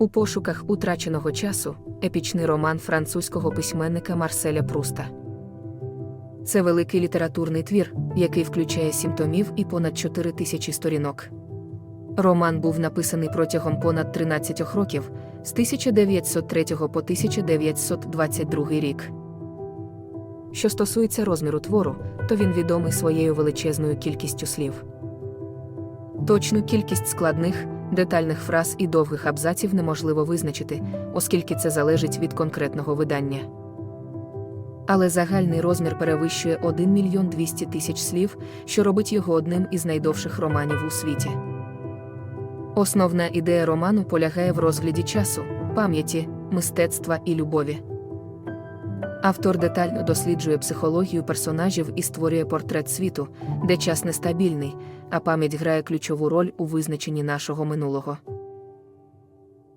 У пошуках утраченого часу епічний роман французького письменника Марселя Пруста. Це великий літературний твір, який включає сім томів і понад 4 тисячі сторінок. Роман був написаний протягом понад 13 років з 1903 по 1922 рік. Що стосується розміру твору, то він відомий своєю величезною кількістю слів. Точну кількість складних, детальних фраз і довгих абзаців неможливо визначити, оскільки це залежить від конкретного видання. Але загальний розмір перевищує 1 мільйон 200 тисяч слів, що робить його одним із найдовших романів у світі. Основна ідея роману полягає в розгляді часу, пам'яті, мистецтва і любові. Автор детально досліджує психологію персонажів і створює портрет світу, де час нестабільний, а пам'ять грає ключову роль у визначенні нашого минулого.